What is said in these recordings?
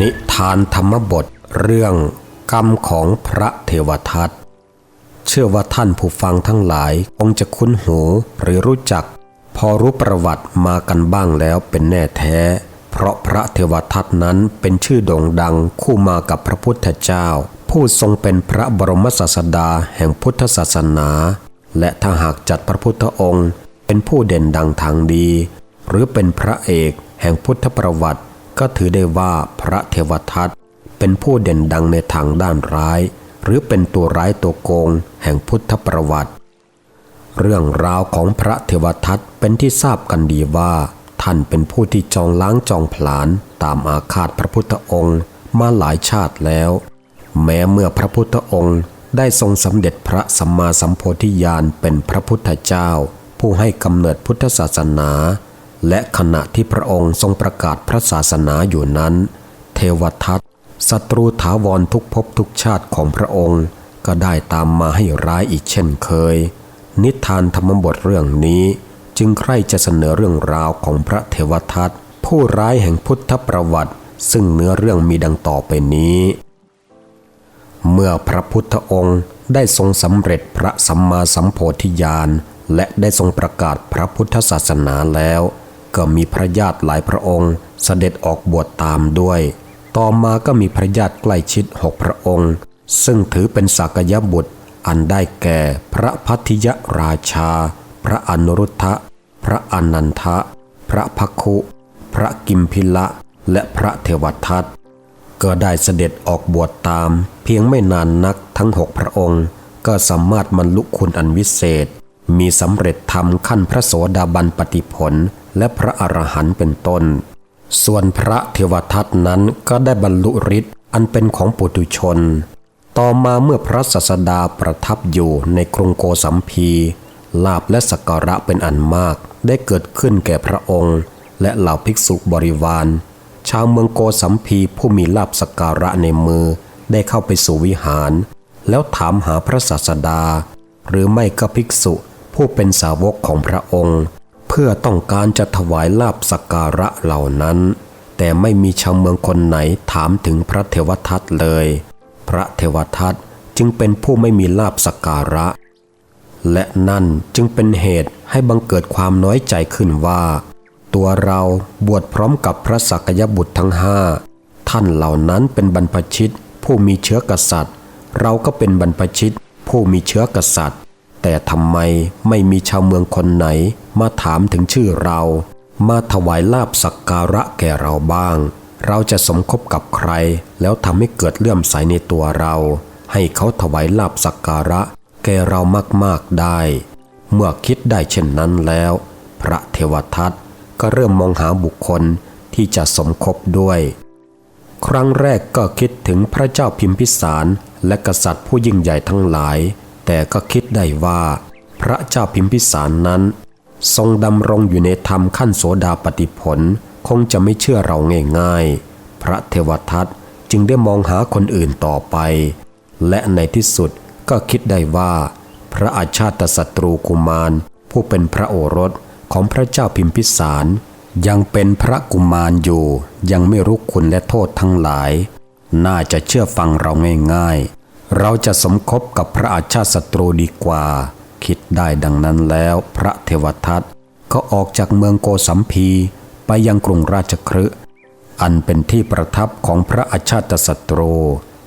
นิทานธรรมบทเรื่องกรรมของพระเทวทัตเชื่อว่าท่านผู้ฟังทั้งหลายคงจะคุ้นหูหรือรู้จัก พอรู้ประวัติมากันบ้างแล้วเป็นแน่แท้ เพราะพระเทวทัตนั้นเป็นชื่อโด่งดังคู่มากับพระพุทธเจ้า ผู้ทรงเป็นพระบรมศาสดาแห่งพุทธศาสนา และถ้าหากจัดพระพุทธองค์ เป็นผู้เด่นดังทางดี หรือเป็นพระเอกแห่งพุทธประวัติ ก็ถือได้ว่าพระเทวทัตเป็นผู้เด่นดังในทางด้านร้าย หรือเป็นตัวร้ายตัวโกง แห่งพุทธประวัติ เรื่องราวของพระเทวทัตเป็นที่ทราบกันดีว่า ท่านเป็นผู้ที่จองล้างจองผลาญตามอาคาตพระพุทธองค์มาหลายชาติแล้ว แม้เมื่อพระพุทธองค์ได้ทรงสำเร็จพระสัมมาสัมโพธิญาณเป็นพระพุทธเจ้า ผู้ให้กำเนิดพุทธศาสนา และขณะที่พระองค์ทรงประกาศพระศาสนาอยู่นั้น เทวทัตศัตรูถาวรทุกภพทุกชาติของพระองค์ ก็ได้ตามมาให้ร้ายอีกเช่นเคย นิทานธรรมบทเรื่องนี้ จึงใคร่จะเสนอเรื่องราวของพระเทวทัตผู้ร้ายแห่งพุทธประวัติ ซึ่งเนื้อเรื่องมีดังต่อไปนี้ เมื่อพระพุทธองค์ได้ทรงสำเร็จพระสัมมาสัมโพธิญาณและได้ทรงประกาศพระพุทธศาสนาแล้ว ก็มีพระญาติหลายพระองค์เสด็จออกบวชตามด้วย ต่อมาก็มีพระญาติใกล้ชิดหกพระองค์ ซึ่งถือเป็นสักยบุตร อันได้แก่พระพัทธิยราชา พระอนุรุทธะ พระอนันทะ พระพัคุ พระกิมพิละ และพระเทวทัตก็ได้เสด็จออกบวชตาม เพียงไม่นานนักทั้งหกพระองค์ ก็สามารถบรรลุคุณอันวิเศษ มีสำเร็จธรรมขั้นพระโสดาบันปฏิผล และพระอรหันต์เป็นต้น ส่วนพระเทวทัตนั้นก็ได้บรรลุฤทธิ์อันเป็นของปุถุชน ต่อมาเมื่อพระศาสดาประทับอยู่ในกรุงโกสัมพีลาบและสักการะเป็นอันมากได้เกิดขึ้นแก่พระองค์ และเหล่าภิกษุบริวาร ชาวเมืองโกสัมพีผู้มีลาบสักการะในมือได้เข้าไปสู่วิหาร แล้วถามหาพระศาสดา หรือไม่ก็ภิกษุผู้เป็นสาวกของพระองค์ เพื่อต้องการจะถวายลาบสักการะเหล่านั้น แต่ไม่มีชาวเมืองคนไหนถามถึงพระเทวทัตเลย พระเทวทัตจึงเป็นผู้ไม่มีลาบสักการะ และนั่นจึงเป็นเหตุให้บังเกิดความน้อยใจขึ้นว่า ตัวเราบวชพร้อมกับพระสักยบุตรทั้งห้าท่านเหล่านั้นเป็นบรรพชิตผู้มีเชื้อกษัตริย์ เราก็เป็นบรรพชิตผู้มีเชื้อกษัตริย์ แต่ทำไมไม่มีชาวเมืองคนไหน มาถามถึงชื่อเรา มาถวายลาบสักการะแก่เราบ้าง เราจะสมคบกับใคร แล้วทำให้เกิดเลื่อมใสในตัวเรา ให้เขาถวายลาบสักการะ แก่เรามากๆได้ เมื่อคิดได้เช่นนั้นแล้ว พระเทวทัตก็เริ่มมองหาบุคคลที่จะสมคบด้วย ครั้งแรกก็คิดถึงพระเจ้าพิมพิสารและกษัตริย์ผู้ยิ่งใหญ่ทั้งหลาย แต่ก็คิดได้ว่า พระเจ้าพิมพิสารนั้น ทรงดำรงอยู่ในธรรมขั้นโสดาปฏิผลคงจะไม่เชื่อเราง่ายๆ พระเทวทัตจึงได้มองหาคนอื่นต่อไป และในที่สุดก็คิดได้ว่า พระอาชาติศัตรูกุมาร ผู้เป็นพระโอรสของพระเจ้าพิมพิสาร ยังเป็นพระกุมารอยู่ ยังไม่รู้คุณและโทษทั้งหลาย น่าจะเชื่อฟังเราง่ายๆ เราจะสมคบกับพระอาชาติศัตรูดีกว่า คิดได้ดังนั้นแล้วพระเทวทัตก็ออกจากเมืองโกสัมพีไปยังกรุงราชคฤห์อันเป็นที่ประทับของพระอาชาติศัตรู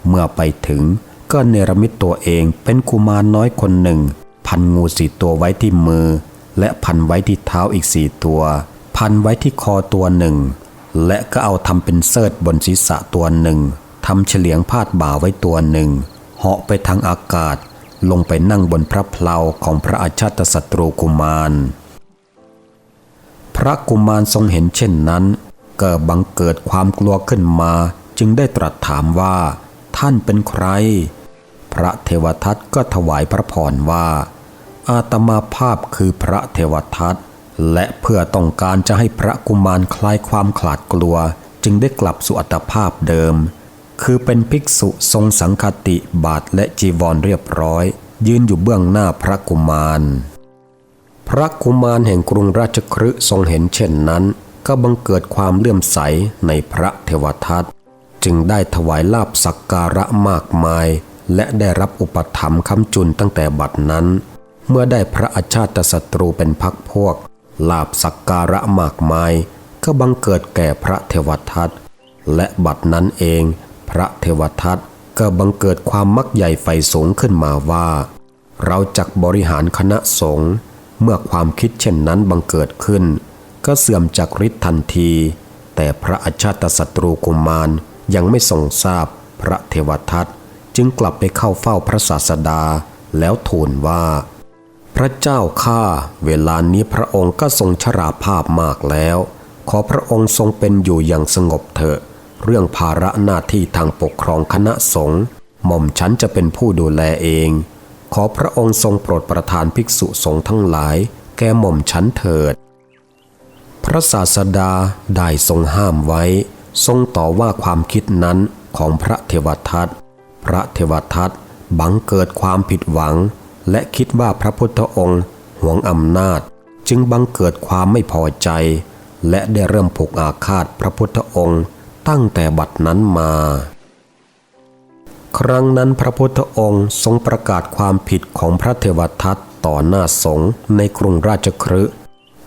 เมื่อไปถึงก็เนรมิตตัวเองเป็นกุมารน้อยคนหนึ่ง พันงูสี่ตัวไว้ที่มือ และพันไว้ที่เท้าอีกสี่ตัว พันไว้ที่คอตัวหนึ่ง และก็เอาทำเป็นเสิร์ตบนศีรษะตัวหนึ่งทำเฉลียงพาดบ่าไว้ตัวหนึ่ง เหาะไปทางอากาศลงไปนั่งบนพระเพลาของพระอาชาติศัตรูกุมาร พระกุมารทรงเห็นเช่นนั้นก็บังเกิดความกลัวขึ้นมาจึงได้ตรัสถามว่า ท่านเป็นใคร พระเทวทัตก็ถวายพระพรว่า อาตมาภาพคือพระเทวทัตและเพื่อต้องการจะให้พระกุมารคลายความขลาดกลัว จึงได้กลับสู่อัตภาพเดิม คือเป็นภิกษุทรงสังคติบาทและจีวรเรียบร้อย ยืนอยู่เบื้องหน้าพระกุมาร พระกุมารแห่งกรุงราชคฤห์ทรงเห็นเช่นนั้น ก็บังเกิดความเลื่อมใสในพระเทวทัตจึงได้ถวายลาบสักการะมากมาย และได้รับอุปถัมภ์คำจุนตั้งแต่บัดนั้น เมื่อได้พระอาชาติศัตรูเป็นพักพวก ลาบสักการะมากมาย ก็บังเกิดแก่พระเทวทัตและบัดนั้นเอง พระเทวทัตก็บังเกิดความมักใหญ่ไฟสงขึ้นมาว่า เราจักบริหารคณะสงฆ์เมื่อความคิดเช่นนั้นบังเกิดขึ้น ก็เสื่อมจากฤทธิ์ทันที แต่พระอาชาติศัตรูกุมารยังไม่ทรงทราบพระเทวทัตจึงกลับไปเข้าเฝ้าพระศาสดา แล้วทูลว่า พระเจ้าข้าเวลานี้พระองค์ก็ทรงชราภาพมากแล้ว ขอพระองค์ทรงเป็นอยู่อย่างสงบเถอะ เรื่องภาระหน้าที่ทางปกครองคณะสงฆ์หม่อมฉันจะเป็นผู้ดูแลเอง ขอพระองค์ทรงโปรดประทานภิกษุสงฆ์ทั้งหลาย แก่หม่อมฉันเถิด พระศาสดาได้ทรงห้ามไว้ ทรงต่อว่าความคิดนั้นของพระเทวทัตพระเทวทัตบังเกิดความผิดหวัง และคิดว่าพระพุทธองค์หวงอำนาจ จึงบังเกิดความไม่พอใจ และได้เริ่มผูกอาฆาตพระพุทธองค์ ตั้งแต่บัดนั้นมา ครั้งนั้นพระพุทธองค์ทรงประกาศความผิดของพระเทวทัตต่อหน้าสงฆ์ในกรุงราชคฤห์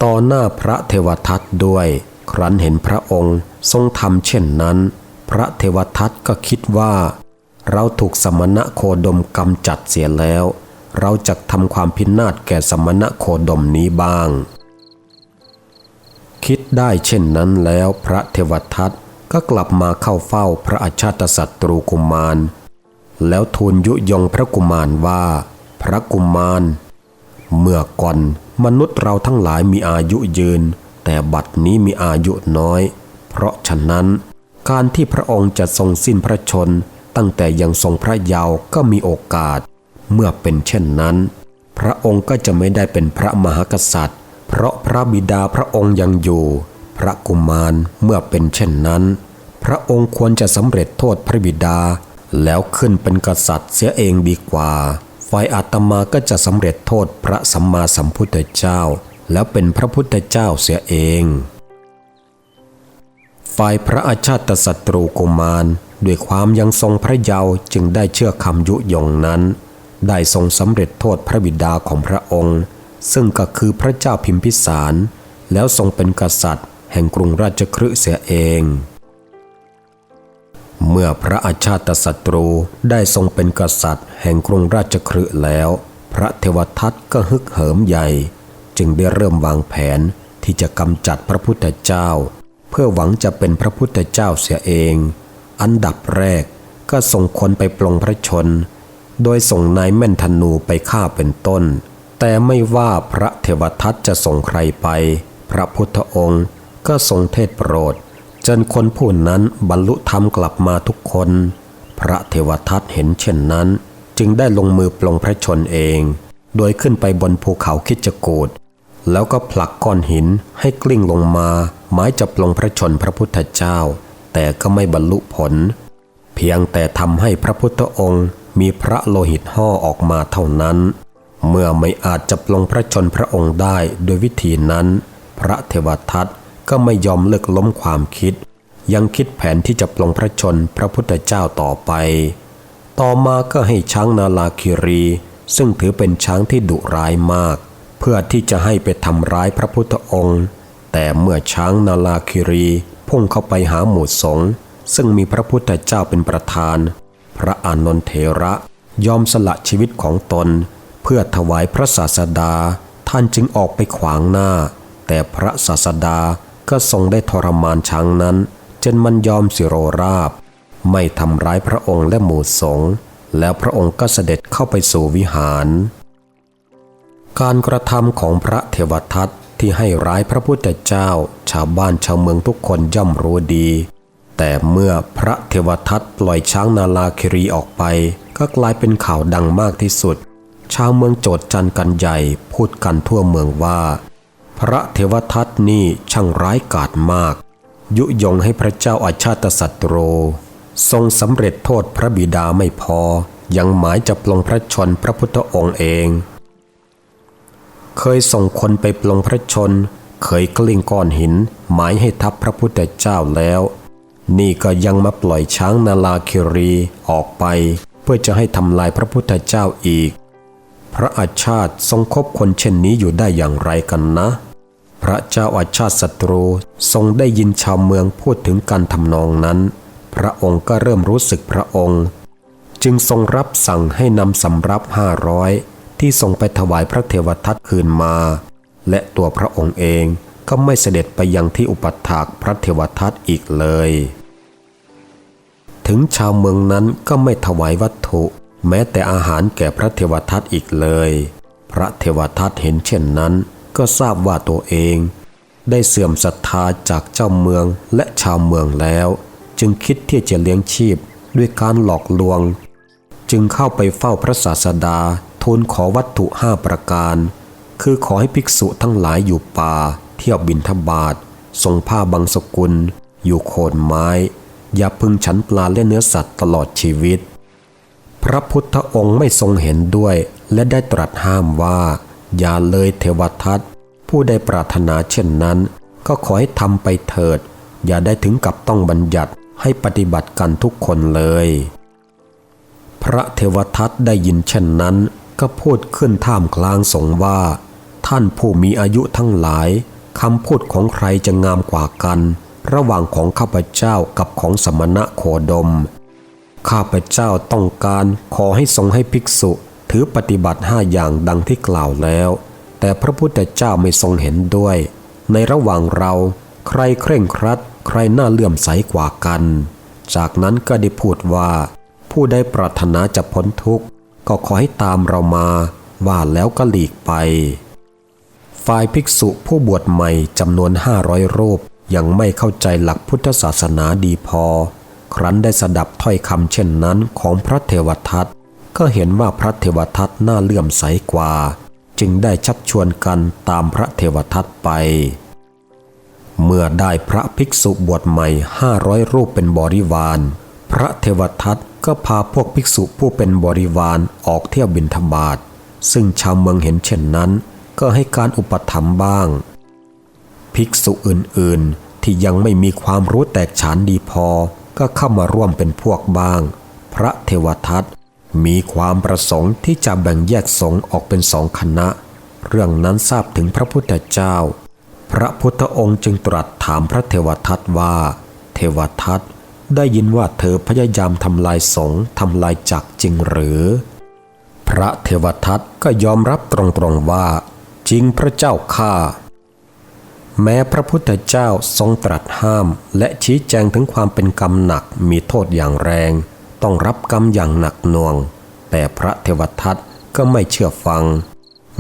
ต่อหน้าพระเทวทัตด้วย ครั้นเห็นพระองค์ทรงทำเช่นนั้น พระเทวทัตก็คิดว่า เราถูกสมณะโคดมกำจัดเสียแล้ว เราจะทำความพินาศแก่สมณะโคดมนี้บ้าง คิดได้เช่นนั้นแล้วพระเทวทัต ก็กลับมาเข้าเฝ้าพระอาชาตศัตรูกุมาร แล้วทูลยุยงพระกุมารว่า พระกุมาร เมื่อก่อนมนุษย์เราทั้งหลายมีอายุยืน แต่บัดนี้มีอายุน้อย เพราะฉะนั้น การที่พระองค์จะทรงสิ้นพระชน ตั้งแต่ยังทรงพระเยาว์ก็มีโอกาส เมื่อเป็นเช่นนั้น พระองค์ก็จะไม่ได้เป็นพระมหากษัตริย์ เพราะพระบิดาพระองค์ยังอยู่ พระกุมารเมื่อเป็นเช่นนั้น พระองค์ควรจะสำเร็จโทษพระบิดา แล้วขึ้นเป็นกษัตริย์เสียเองดีกว่า ฝ่ายอาตมาก็จะสำเร็จโทษพระสัมมาสัมพุทธเจ้า แล้วเป็นพระพุทธเจ้าเสียเอง ฝ่ายพระอาชาตศัตรูกุมารด้วยความยังทรงพระเยาว์จึงได้เชื่อคำยุยงนั้น ได้ทรงสำเร็จโทษพระบิดาของพระองค์ ซึ่งก็คือพระเจ้าพิมพิสาร แล้วทรงเป็นกษัตริย์ แห่งกรุงราชคฤห์เสียเอง เมื่อพระอาชาติศัตรูได้ทรงเป็นกษัตริย์ แห่งกรุงราชคฤห์แล้ว พระเทวทัตก็ฮึกเหิมใหญ่ จึงได้เริ่มวางแผนที่จะกำจัดพระพุทธเจ้า เพื่อหวังจะเป็นพระพุทธเจ้าเสียเอง อันดับแรกก็ส่งคนไปปลงพระชน โดยส่งนายแม่นธนูไปฆ่าเป็นต้น แต่ไม่ว่าพระเทวทัตจะส่งใครไป พระพุทธองค์ ก็ทรงเทศโปรด จนคนผู้นั้นบรรลุธรรมกลับมาทุกคน พระเทวทัตเห็นเช่นนั้น จึงได้ลงมือปลงพระชนเอง โดยขึ้นไปบนภูเขาคิจกูดแล้วก็ผลักก้อนหินให้กลิ้งลงมา หมายจะปลงพระชนพระพุทธเจ้า แต่ก็ไม่บรรลุผล เพียงแต่ทำให้พระพุทธองค์มีพระโลหิตห่อออกมาเท่านั้น เมื่อไม่อาจจะปลงพระชนพระองค์ได้โดยวิธีนั้น พระเทวทัต ก็ไม่ยอมเลิกล้มความคิด ยังคิดแผนที่จะปลงพระชนพระพุทธเจ้าต่อไป ต่อมาก็ให้ช้างนาลาคิรี ซึ่งถือเป็นช้างที่ดุร้ายมาก เพื่อที่จะให้ไปทำร้ายพระพุทธองค์ แต่เมื่อช้างนาลาคิรีพุ่งเข้าไปหาหมู่สงฆ์ซึ่งมีพระพุทธเจ้าเป็นประธาน พระอานนทเถระยอมสละชีวิตของตน เพื่อถวายพระศาสดา ท่านจึงออกไปขวางหน้า แต่พระศาสดา ก็ทรงได้ทรมานช้างนั้น จนมันยอมสิโรราบ ไม่ทำร้ายพระองค์และหมู่สงฆ์แล้วพระองค์ก็เสด็จเข้าไปสู่วิหาร การกระทำของพระเทวทัตที่ให้ร้ายพระพุทธเจ้า ชาวบ้านชาวเมืองทุกคนย่อมรู้ดี แต่เมื่อพระเทวทัตปล่อยช้างนาลาคิรีออกไป ก็กลายเป็นข่าวดังมากที่สุด ชาวเมืองโจดจันกันใหญ่พูดกันทั่วเมืองว่า พระเทวทัตนี่ช่างร้ายกาจมาก ยุยงให้พระเจ้าอาชาตศัตรูทรงสำเร็จโทษพระบิดาไม่พอ ยังหมายจะปลงพระชนพระพุทธองค์เอง เคยส่งคนไปปลงพระชน เคยกลิ้งก้อนหิน หมายให้ทับพระพุทธเจ้าแล้ว นี่ก็ยังมาปล่อยช้างนาลาคิรีออกไป เพื่อจะให้ทำลายพระพุทธเจ้าอีก พระอาชาติทรงคบคนเช่นนี้อยู่ได้อย่างไรกันนะ พระเจ้าอาชาติศัตรูทรงได้ยินชาวเมืองพูดถึงการทำนองนั้น พระองค์ก็เริ่มรู้สึกพระองค์ จึงทรงรับสั่งให้นำสำรับห้าร้อยที่ทรงไปถวายพระเทวทัตคืนมา และตัวพระองค์เองก็ไม่เสด็จไปยังที่อุปถากพระเทวทัตอีกเลย ถึงชาวเมืองนั้นก็ไม่ถวายวัตถุ แม้แต่อาหารแก่พระเทวทัตอีกเลย พระเทวทัตเห็นเช่นนั้น ก็ทราบว่าตัวเอง ได้เสื่อมศรัทธาจากเจ้าเมืองและชาวเมืองแล้ว จึงคิดที่จะเลี้ยงชีพด้วยการหลอกลวง จึงเข้าไปเฝ้าพระศาสดาทูลขอวัตถุห้าประการ คือขอให้ภิกษุทั้งหลายอยู่ป่า เที่ยวบินทบาททรงผ้าบางสกุล อยู่โคนไม้ อย่าพึงฉันปลาและเนื้อสัตว์ตลอดชีวิต พระพุทธองค์ไม่ทรงเห็นด้วย และได้ตรัสห้ามว่า อย่าเลยเทวทัตผู้ใดปรารถนาเช่นนั้น ก็ขอให้ทำไปเถิด อย่าได้ถึงกับต้องบัญญัติให้ปฏิบัติกันทุกคนเลย พระเทวทัตได้ยินเช่นนั้น ก็พูดขึ้นท่ามกลางสงว่า ท่านผู้มีอายุทั้งหลายคำพูดของใครจะงามกว่ากัน ระหว่างของข้าพเจ้ากับของสมณะโคดม ข้าพเจ้าต้องการขอให้ทรงให้ภิกษุถือปฏิบัติห้าอย่างดังที่กล่าวแล้ว แต่พระพุทธเจ้าไม่ทรงเห็นด้วย ในระหว่างเราใครเคร่งครัด ใครน่าเลื่อมใสกว่ากัน จากนั้นก็ได้พูดว่า ผู้ได้ปรารถนาจะพ้นทุกข์ก็ขอให้ตามเรามาว่าแล้วก็หลีกไป ฝ่ายภิกษุผู้บวชใหม่จำนวนห้าร้อยรูปยังไม่เข้าใจหลักพุทธศาสนาดีพอ ครั้นได้สดับถ้อยคำเช่นนั้นของพระเทวทัตก็เห็นว่าพระเทวทัตน่าเลื่อมใสกว่า จึงได้ชักชวนกันตามพระเทวทัตไป เมื่อได้พระภิกษุบวชใหม่ห้าร้อยรูปเป็นบริวาร พระเทวทัตก็พาพวกภิกษุผู้เป็นบริวารออกเที่ยวบิณฑบาตซึ่งชาวเมืองเห็นเช่นนั้น ก็ให้การอุปถัมภ์บ้าง ภิกษุอื่นๆที่ยังไม่มีความรู้แตกฉานดีพอ ก็เข้ามาร่วมเป็นพวกบ้าง พระเทวทัตมีความประสงค์ที่จะแบ่งแยกสงฆ์ออกเป็นสองคณะ เรื่องนั้นทราบถึงพระพุทธเจ้า พระพุทธองค์จึงตรัสถามพระเทวทัตว่า เทวทัตได้ยินว่าเธอพยายามทำลายสงฆ์ทำลายจักจริงหรือ พระเทวทัตก็ยอมรับตรงๆว่า จริงพระเจ้าข้า แม้พระพุทธเจ้าทรงตรัสห้าม และชี้แจงถึงความเป็นกรรมหนักมีโทษอย่างแรง ต้องรับกรรมอย่างหนักหน่วง แต่พระเทวทัตก็ไม่เชื่อฟัง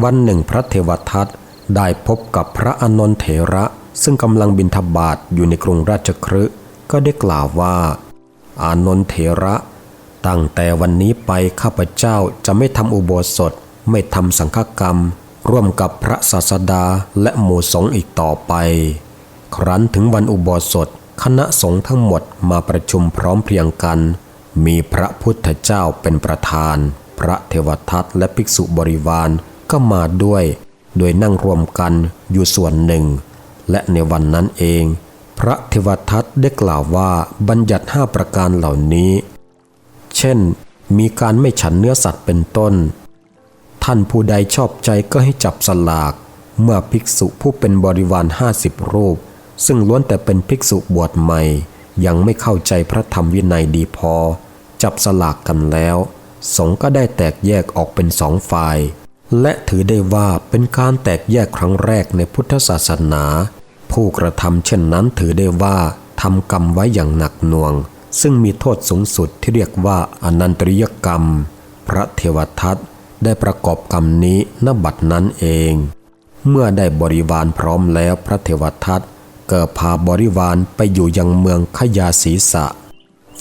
วันหนึ่งพระเทวทัตได้พบกับพระอนนทเถระ ซึ่งกำลังบินทบาทอยู่ในกรุงราชคฤห์ก็ได้กล่าวว่า อานนทเถระ ตั้งแต่วันนี้ไปข้าพเจ้าจะไม่ทำอุโบสถ ไม่ทำสังฆกรรม ร่วมกับพระศาสดาและหมู่สงฆ์อีกต่อไป ครั้นถึงวันอุโบสถ คณะสงฆ์ทั้งหมดมาประชุมพร้อมเพรียงกัน มีพระพุทธเจ้าเป็นประธาน พระเทวทัตและภิกษุบริวารก็มาด้วย โดยนั่งรวมกันอยู่ส่วนหนึ่ง และในวันนั้นเอง พระเทวทัตได้กล่าวว่าบัญญัติห้าประการเหล่านี้ เช่น มีการไม่ฉันเนื้อสัตว์เป็นต้น ท่านผู้ใดชอบใจก็ให้จับสลาก เมื่อภิกษุผู้เป็นบริวารห้าสิบรูป ซึ่งล้วนแต่เป็นภิกษุบวชใหม่ ยังไม่เข้าใจพระธรรมวินัยดีพอ จับสลากกันแล้ว สงฆ์ก็ได้แตกแยกออกเป็นสองฝ่าย และถือได้ว่าเป็นการแตกแยกครั้งแรกในพุทธศาสนา ผู้กระทำเช่นนั้นถือได้ว่าทำกรรมไว้อย่างหนักหน่วง ซึ่งมีโทษสูงสุดที่เรียกว่าอนันตริยกรรม พระเทวทัต ได้ประกอบกรรมนี้ณบัดนั้นเอง เมื่อได้บริวารพร้อมแล้วพระเทวทัตเก็พาบริวารไปอยู่ยังเมืองขยาศีสะ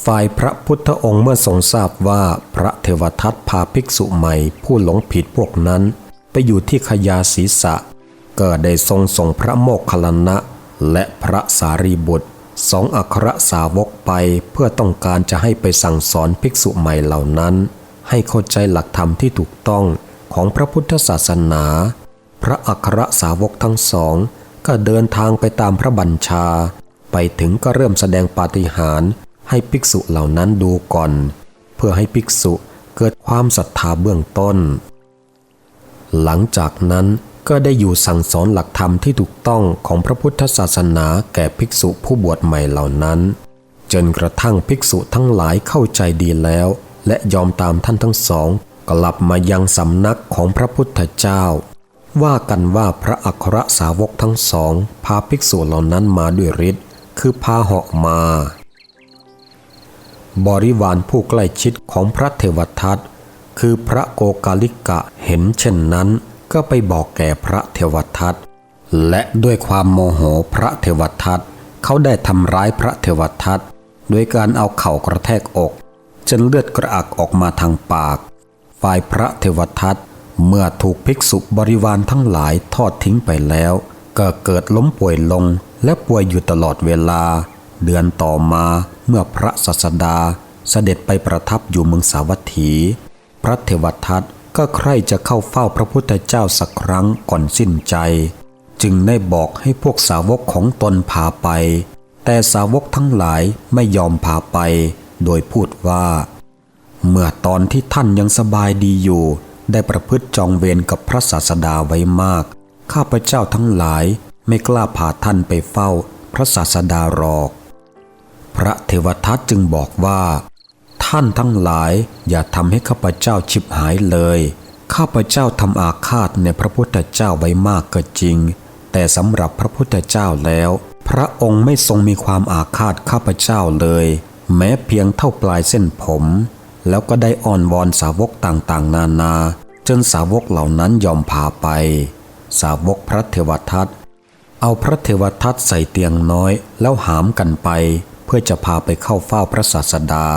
ฝ่ายพระพุทธองค์เมื่อทรงทราบว่าพระเทวทัตพาภิกษุใหม่ผู้หลงผิดพวกนั้น ไปอยู่ที่ขยาศีสะ เก็ได้ทรงส่งพระโมคคัลลนะและพระสารีบุตรสองอัครสาวกไปเพื่อต้องการจะให้ไปสั่งสอนภิกษุใหม่เหล่านั้น ให้เข้าใจหลักธรรมที่ถูกต้องของพระพุทธศาสนา พระอัครสาวกทั้งสอง ก็เดินทางไปตามพระบัญชา ไปถึงก็เริ่มแสดงปาฏิหาริย์ให้ภิกษุเหล่านั้นดูก่อน เพื่อให้ภิกษุเกิดความศรัทธาเบื้องต้น หลังจากนั้นก็ได้อยู่สั่งสอนหลักธรรมที่ถูกต้องของพระพุทธศาสนาแก่ภิกษุผู้บวชใหม่เหล่านั้น จนกระทั่งภิกษุทั้งหลายเข้าใจดีแล้ว และยอมตามท่านทั้งสอง กลับมายังสำนักของพระพุทธเจ้า ว่ากันว่าพระอัครสาวกทั้งสอง พาภิกษุเหล่านั้นมาด้วยฤทธิ์คือพาเหาะมา บริวารผู้ใกล้ชิดของพระเทวทัตคือพระโกกาลิกะเห็นเช่นนั้น ก็ไปบอกแก่พระเทวทัตและด้วยความโมโหพระเทวทัตเขาได้ทำร้ายพระเทวทัตโดยการเอาเข่ากระแทกอก จนเลือดกระอักออกมาทางปาก ฝ่ายพระเทวทัตเมื่อถูกภิกษุบริวารทั้งหลายทอดทิ้งไปแล้ว ก็เกิดล้มป่วยลงและป่วยอยู่ตลอดเวลา เดือนต่อมาเมื่อพระสัสดาเสด็จไปประทับอยู่เมืองสาวัตถี พระเทวทัตก็ใคร่จะเข้าเฝ้าพระพุทธเจ้าสักครั้งก่อนสิ้นใจ จึงได้บอกให้พวกสาวกของตนพาไป แต่สาวกทั้งหลายไม่ยอมพาไป โดยพูดว่า เมื่อตอนที่ท่านยังสบายดีอยู่ ได้ประพฤติจองเวรกับพระศาสดาไว้มาก ข้าพเจ้าทั้งหลายไม่กล้าพาท่านไปเฝ้าพระศาสดาหรอก พระเทวทัตจึงบอกว่า ท่านทั้งหลายอย่าทำให้ข้าพเจ้าชิบหายเลย ข้าพเจ้าทำอาฆาตในพระพุทธเจ้าไว้มากก็จริง แต่สำหรับพระพุทธเจ้าแล้ว พระองค์ไม่ทรงมีความอาฆาตข้าพเจ้าเลย แม้เพียงเท่าปลายเส้นผม แล้วก็ได้อ้อนวอนสาวกต่างๆ นานา จนสาวกเหล่านั้นยอมพาไป สาวกพระเทวทัตเอาพระเทวทัตใส่เตียงน้อยแล้วหามกันไป เพื่อจะพาไปเข้าเฝ้าพระศาสดา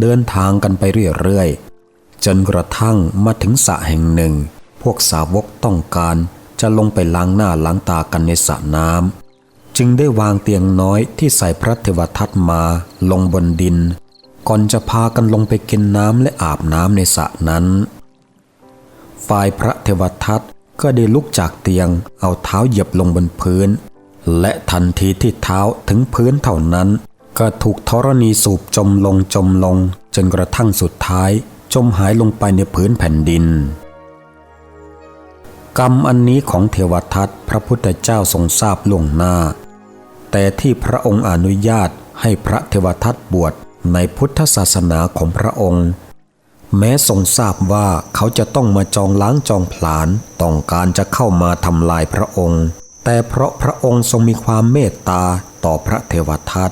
เดินทางกันไปเรื่อยๆจนกระทั่งมาถึงสระแห่งหนึ่ง พวกสาวกต้องการจะลงไปล้างหน้าล้างตากันในสระน้ำ จึงได้วางเตียงน้อยที่ใส่พระเทวทัตมาลงบนดิน ก่อนจะพากันลงไปกินน้ำและอาบน้ำในสระนั้น ฝ่ายพระเทวทัตก็ได้ลุกจากเตียงเอาเท้าเหยียบลงบนพื้น และทันทีที่เท้าถึงพื้นเท่านั้น ก็ถูกธรณีสูบจมลงจมลง จนกระทั่งสุดท้าย จมหายลงไปในพื้นแผ่นดิน กรรมอันนี้ของเทวทัตพระพุทธเจ้าทรงทราบล่วงหน้า แต่ที่พระองค์อนุญาตให้พระเทวทัตบวชในพุทธศาสนาของพระองค์ แม้ทรงทราบว่าเขาจะต้องมาจองล้างจองผลาญต้องการจะเข้ามาทำลายพระองค์ แต่เพราะพระองค์ทรงมีความเมตตาต่อพระเทวทัต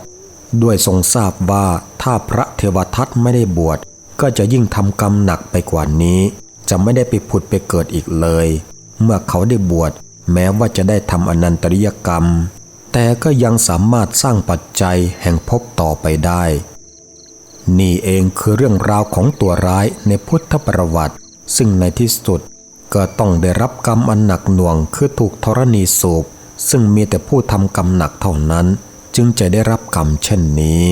ด้วยทรงทราบว่าถ้าพระเทวทัตไม่ได้บวชก็จะยิ่งทำกรรมหนักไปกว่านี้ จะไม่ได้ไปผุดไปเกิดอีกเลย เมื่อเขาได้บวชแม้ว่าจะได้ทำอนันตริยกรรม แต่ก็ยังสามารถสร้างปัจจัยแห่งภพต่อไปได้ นี่เองคือเรื่องราวของตัวร้ายในพุทธประวัติ ซึ่งในที่สุดก็ต้องได้รับกรรมอันหนักหน่วงคือถูกธรณีสูบซึ่งมีแต่ผู้ทำกรรมหนักเท่านั้น จึงจะได้รับกรรมเช่นนี้